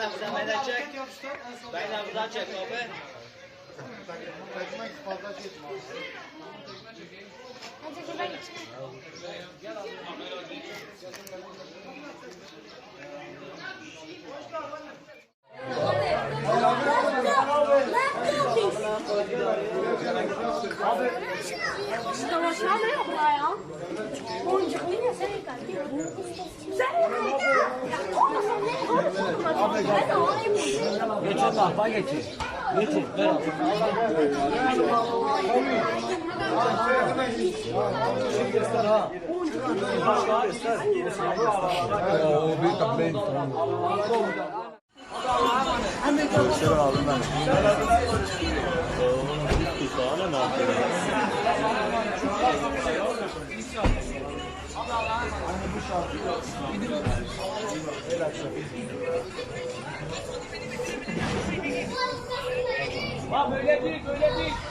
Buradan çek. Ben de buradan çek abi. Ekmek fazla çekme. Hadi buradan geçelim. Tamam şu anda yok la ya. Boncuk yapalım? Ben de alayım. Geç o tahta geçir. Geçir. Ver. Bak öyle değil, öyle değil. Öyle değil. Eğer sen bırak, bir daha